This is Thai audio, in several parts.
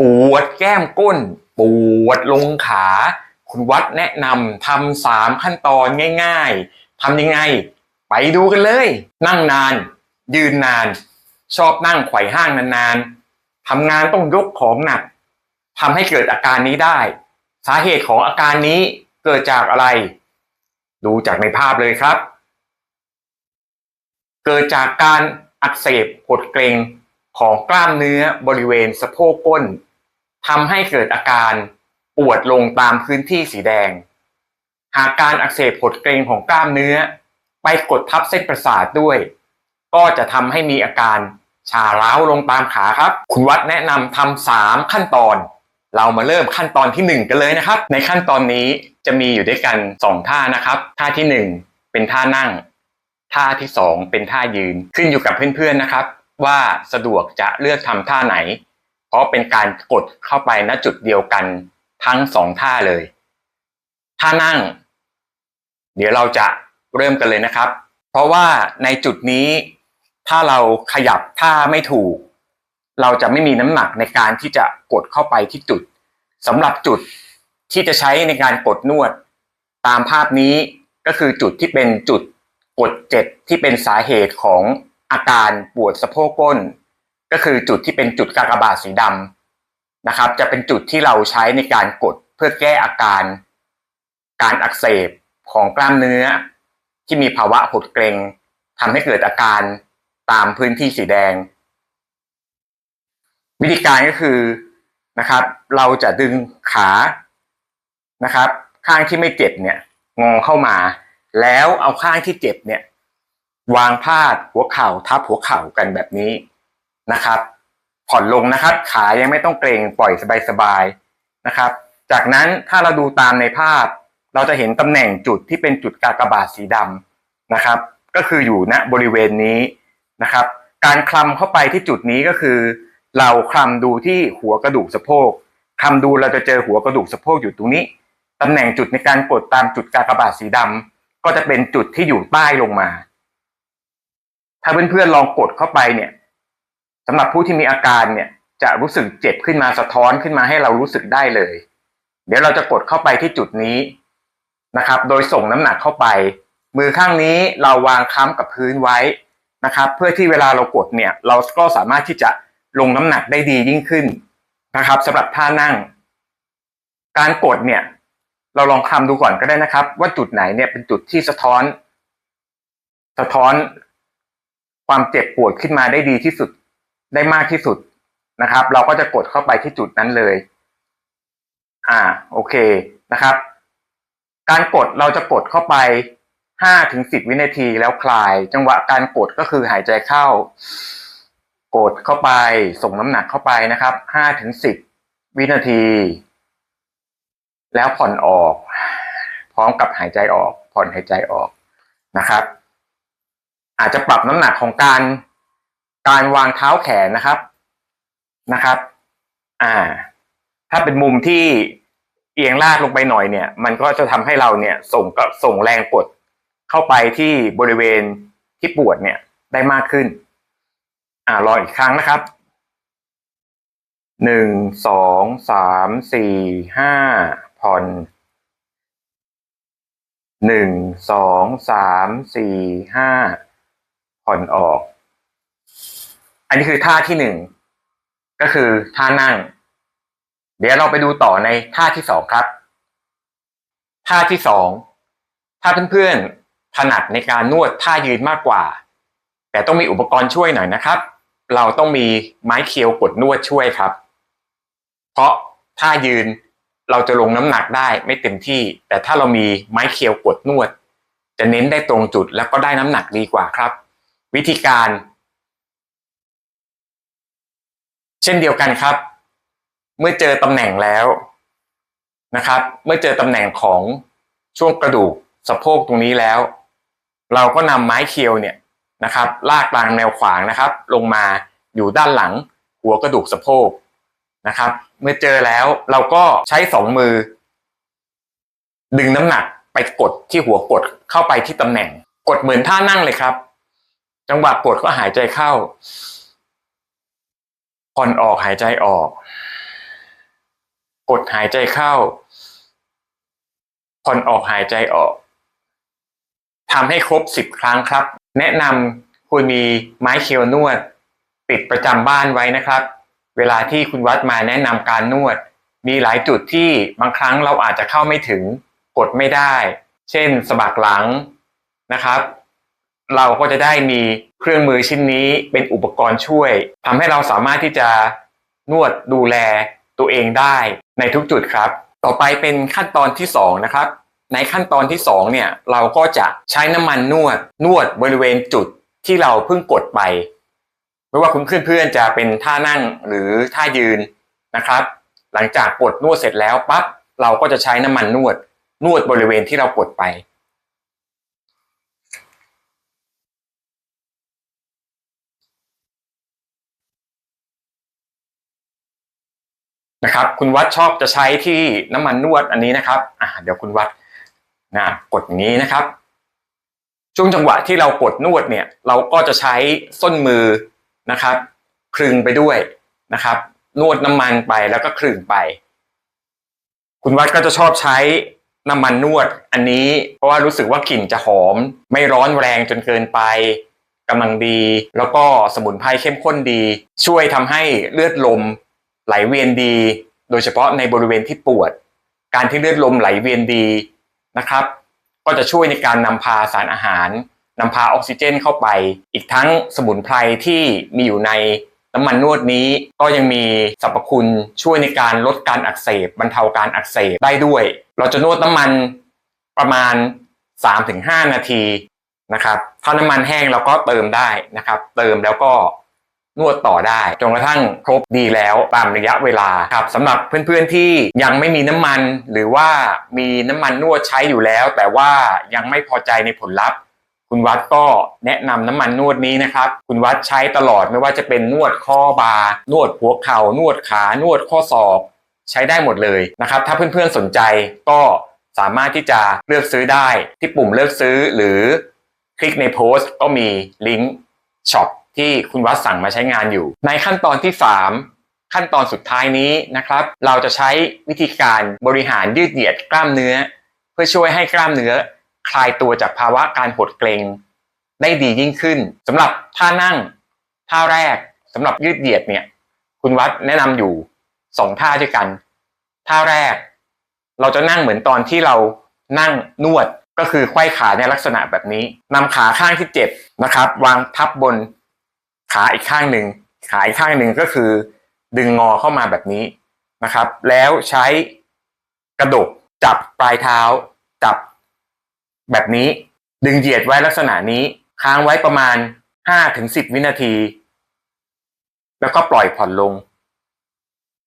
ปวดแก้มก้น ปวดลงขา คุณวัดแนะนำทำสามขั้นตอนง่าย ๆทำยังไง ไปดูกันเลย นั่งนาน ยืนนาน ชอบนั่งไขว่ห้างนานๆทำงานต้องยกของหนักทำให้เกิดอาการนี้ได้ สาเหตุของอาการนี้เกิดจากอะไร ดูจากในภาพเลยครับ เกิดจากการอักเสบกดเกร็ง ของกล้ามเนื้อบริเวณสะโพกก้นทำให้เกิดอาการปวดลงตามพื้นที่สีแดง หากการอักเสบกดเกร็งของกล้ามเนื้อ ไปกดทับเส้นประสาทด้วย ก็จะทำให้มีอาการชาร้าวลงตามขาครับ คุณวัดแนะนำทำสามขั้นตอน เรามาเริ่มขั้นตอนที่หนึ่งกันเลยนะครับ ในขั้นตอนนี้จะมีอยู่ด้วยกันสองท่านะครับ ท่าที่หนึ่งเป็นท่านั่ง ท่าที่สองเป็นท่ายืนขึ้นอยู่กับเพื่อนๆนะครับ ว่าสะดวกจะเลือกทำท่าไหน เพราะเป็นการกดเข้าไปณจุดเดียวกันทั้งสองท่าเลย ท่านั่ง เดี๋ยวเราจะเริ่มกันเลยนะครับ เพราะว่าในจุดนี้ ถ้าเราขยับท่าไม่ถูก เราจะไม่มีน้ำหนักในการที่จะกดเข้าไปที่จุดสำหรับจุดที่จะใช้ในการกดนวด ตามภาพนี้ก็คือจุดที่เป็นจุดกดเจ็บที่เป็นสาเหตุของ อาการปวดสะโพกก้น ก็คือจุดที่เป็นจุดกากบาทสีดำนะครับ จะเป็นจุดที่เราใช้ในการกดเพื่อแก้อาการ การอักเสบของกล้ามเนื้อ ที่มีภาวะหดเกร็งทำให้เกิดอาการตามพื้นที่สีแดง วิธีการก็คือนะครับ เราจะดึงขานะครับ ข้างที่ไม่เจ็บเนี่ยงอเข้ามา แล้วเอาข้างที่เจ็บเนี่ย วางพาดหัวเข่าทับหัวเข่ากันแบบนี้นะครับ ผ่อนลงนะครับ ขายังไม่ต้องเกรงปล่อยสบายๆนะครับ จากนั้นถ้าเราดูตามในภาพ เราจะเห็นตำแหน่งจุดที่เป็นจุดกากบาทสีดำนะครับ ก็คืออยู่ณบริเวณนี้นะครับ การคลำเข้าไปที่จุดนี้ก็คือ เราคลำดูที่หัวกระดูกสะโพกคลำดูเราจะเจอหัวกระดูกสะโพกอยู่ตรงนี้ตำแหน่งจุดในการกดตามจุดกากบาทสีดำก็จะเป็นจุดที่อยู่ใต้ลงมา ถ้าเพื่อนๆลองกดเข้าไปเนี่ยสำหรับผู้ที่มีอาการเนี่ยจะรู้สึกเจ็บขึ้นมาสะท้อนขึ้นมาให้เรารู้สึกได้เลย เดี๋ยวเราจะกดเข้าไปที่จุดนี้นะครับ โดยส่งน้ำหนักเข้าไป มือข้างนี้เราวางค้ำกับพื้นไว้นะครับ เพื่อที่เวลาเรากดเนี่ยเราก็สามารถที่จะลงน้ำหนักได้ดียิ่งขึ้นนะครับสำหรับท่านั่ง การกดเนี่ย เราลองคำดูก่อนก็ได้นะครับ ว่าจุดไหนเนี่ยเป็นจุดที่สะท้อน สะท้อน ความเจ็บปวดขึ้นมาได้ดีที่สุดได้มากที่สุดนะครับ เราก็จะกดเข้าไปที่จุดนั้นเลย อ่า โอเคนะครับ การกดเราจะกดเข้าไปห้าถึงสิบวินาทีแล้วคลาย จังหวะการกดก็คือหายใจเข้า กดเข้าไปส่งน้ำหนักเข้าไปนะครับห้าถึงสิบวินาที แล้วผ่อนออก พร้อมกับหายใจออก ผ่อนหายใจออกนะครับ อาจจะปรับน้ำหนักของการการวางเท้าแขนนะครับนะครับ อ่า ถ้าเป็นมุมที่เอียงลาดลงไปหน่อยเนี่ย มันก็จะทำให้เราเนี่ย ส่งก็ส่งแรงกดเข้าไปที่บริเวณที่ปวดเนี่ยได้มากขึ้น อ่ารออีกครั้งนะครับหนึ่งสองสามสี่ห้าผ่อนหนึ่งสองสามสี่ห้า ผ่อนออก อันนี้คือท่าที่หนึ่งก็คือท่านั่ง เดี๋ยวเราไปดูต่อในท่าที่สองครับ ท่าที่สองถ้าเพื่อนๆถนัดในการนวดท่ายืนมากกว่า แต่ต้องมีอุปกรณ์ช่วยหน่อยนะครับ เราต้องมีไม้เคียวกดนวดช่วยครับ เพราะท่ายืนเราจะลงน้ำหนักได้ไม่เต็มที่ แต่ถ้าเรามีไม้เคียวกดนวด จะเน้นได้ตรงจุดแล้วก็ได้น้ำหนักดีกว่าครับ วิธีการ เช่นเดียวกันครับ เมื่อเจอตำแหน่งแล้วนะครับ เมื่อเจอตำแหน่งของช่วงกระดูกสะโพกตรงนี้แล้ว เราก็นำไม้เคียวเนี่ยนะครับ ลากกลางแนวขวางนะครับ ลงมาอยู่ด้านหลังหัวกระดูกสะโพกนะครับ เมื่อเจอแล้วเราก็ใช้สองมือ ดึงน้ำหนักไปกดที่หัวกดเข้าไปที่ตำแหน่ง กดเหมือนท่านั่งเลยครับ จังหวะกดก็หายใจเข้า ผ่อนออกหายใจออก กดหายใจเข้า ผ่อนออกหายใจออกทำให้ครบสิบครั้งครับ แนะนำควรมีไม้เคียวนวด ติดประจำบ้านไว้นะครับ เวลาที่คุณวัดมาแนะนำการนวด มีหลายจุดที่บางครั้งเราอาจจะเข้าไม่ถึง กดไม่ได้ เช่นสะบักหลังนะครับ เราก็จะได้มีเครื่องมือชิ้นนี้เป็นอุปกรณ์ช่วยทำให้เราสามารถที่จะนวดดูแลตัวเองได้ในทุกจุดครับ ต่อไปเป็นขั้นตอนที่สองนะครับ ในขั้นตอนที่สองเนี่ยเราก็จะใช้น้ำมันนวดนวดบริเวณจุดที่เราเพิ่งกดไป ไม่ว่าคุณเพื่อนๆจะเป็นท่านั่งหรือท่ายืนนะครับ หลังจากกดนวดเสร็จแล้วปั๊บเราก็จะใช้น้ำมันนวดนวดบริเวณที่เรากดไป นะครับ คุณวัดชอบจะใช้ที่น้ำมันนวดอันนี้นะครับอ่าเดี๋ยวคุณวัดนะกดอย่างนี้นะครับ ช่วงจังหวะที่เรากดนวดเนี่ย เราก็จะใช้ส้นมือนะครับ คลึงไปด้วยนะครับ นวดน้ำมันไปแล้วก็คลึงไป คุณวัดก็จะชอบใช้น้ำมันนวดอันนี้ เพราะว่ารู้สึกว่ากลิ่นจะหอม ไม่ร้อนแรงจนเกินไปกำลังดี แล้วก็สมุนไพรเข้มข้นดี ช่วยทำให้เลือดลม ไหลเวียนดี โดยเฉพาะในบริเวณที่ปวด การที่เลือดลมไหลเวียนดีนะครับ ก็จะช่วยในการนำพาสารอาหารนำพาออกซิเจนเข้าไป อีกทั้งสมุนไพรที่มีอยู่ในน้ำมันนวดนี้ก็ยังมีสรรพคุณช่วยในการลดการอักเสบบรรเทาการอักเสบได้ด้วย เราจะนวดน้ำมันประมาณ 3-5 นาทีนะครับ ถ้าน้ำมันแห้งเราก็เติมได้นะครับ เติมแล้วก็ นวดต่อได้จนกระทั่งครบดีแล้วตามระยะเวลาครับสำหรับเพื่อนๆที่ยังไม่มีน้ำมัน หรือว่ามีน้ำมันนวดใช้อยู่แล้ว แต่ว่ายังไม่พอใจในผลลัพธ์ คุณวัดก็แนะนำน้ำมันนวดนี้นะครับ คุณวัดใช้ตลอดไม่ว่าจะเป็นนวดข้อบา นวดหัวเข่านวดขานวดข้อศอกใช้ได้หมดเลยนะครับ ถ้าเพื่อนๆสนใจก็สามารถที่จะเลือกซื้อได้ที่ปุ่มเลือกซื้อหรือคลิกในโพสต์ก็มีลิงก์ช็อป ที่คุณวัดสั่งมาใช้งานอยู่ ในขั้นตอนที่ 3 ขั้นตอนสุดท้ายนี้นะครับ เราจะใช้วิธีการบริหารยืดเหยียดกล้ามเนื้อ เพื่อช่วยให้กล้ามเนื้อ คลายตัวจากภาวะการหดเกร็งได้ดียิ่งขึ้นสำหรับท่านั่ง ท่าแรกสำหรับยืดเหยียดเนี่ยคุณวัดแนะนำอยู่สองท่าด้วยกัน ท่าแรก เราจะนั่งเหมือนตอนที่เรานั่งนวดก็คือไขว้ขาในลักษณะแบบนี้นำขาข้างที่เจ็บนะครับ วางทับบน ขาอีกข้างหนึ่งขาอีกข้างหนึ่งก็คือ ดึงงอเข้ามาแบบนี้นะครับ แล้วใช้กระดกจับปลายเท้า จับแบบนี้ ดึงเหยียดไว้ลักษณะนี้ ค้างไว้ประมาณห้าถึงสิบวินาที แล้วก็ปล่อยผ่อนลง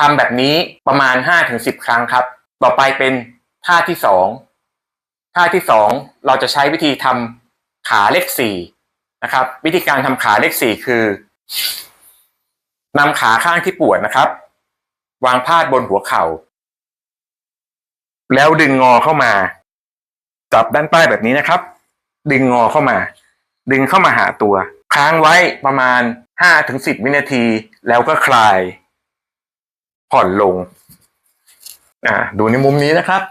ทำแบบนี้ประมาณห้าถึงสิบครั้งครับ ต่อไปเป็นท่าที่สองท่าที่สองเราจะใช้วิธีทำขาเลขสี่ นะครับ วิธีการทำขาเลขสี่คือนำขาข้างที่ปวดนะครับ วางพาดบนหัวเข่า แล้วดึงงอเข้ามาจับด้านใต้แบบนี้นะครับ ดึงงอเข้ามา ดึงเข้ามาหาตัว ค้างไว้ประมาณห้าถึงสิบวินาที แล้วก็คลาย ผ่อนลง อ่า ดูในมุมนี้นะครับ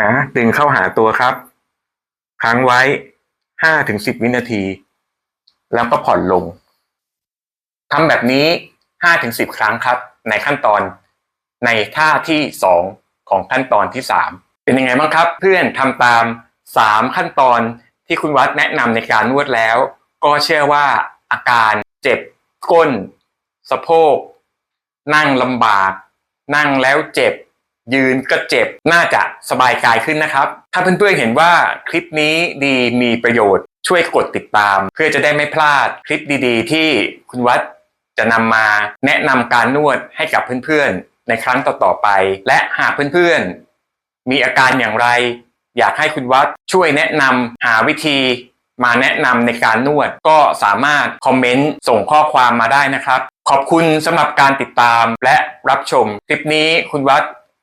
นะดึงเข้าหาตัวครับ ค้างไว้ห้าถึงสิบวินาที แล้วก็ผ่อนลงทำแบบนี้ห้าถึงสิบครั้งครับ ในขั้นตอนในท่าที่สองของขั้นตอนที่สามเป็นยังไงบ้างครับ เพื่อนทำตามสามขั้นตอนที่คุณวัดแนะนำในการนวดแล้ว ก็เชื่อว่าอาการเจ็บก้น สะโพก นั่งลำบาก นั่งแล้วเจ็บ ยืนก็เจ็บ น่าจะสบายกายขึ้นนะครับ ถ้าเพื่อนๆเห็นว่าคลิปนี้ดีมีประโยชน์ ช่วยกดติดตาม เพื่อจะได้ไม่พลาดคลิปดีๆ ที่คุณวัดจะนำมาแนะนำการนวดให้กับเพื่อนๆ ในครั้งต่อๆไป และหากเพื่อนๆ มีอาการอย่างไร อยากให้คุณวัดช่วยแนะนำหาวิธีมาแนะนำในการนวดก็สามารถคอมเมนต์ส่งข้อความมาได้นะครับ ขอบคุณสำหรับการติดตามและรับชม คลิปนี้คุณวัด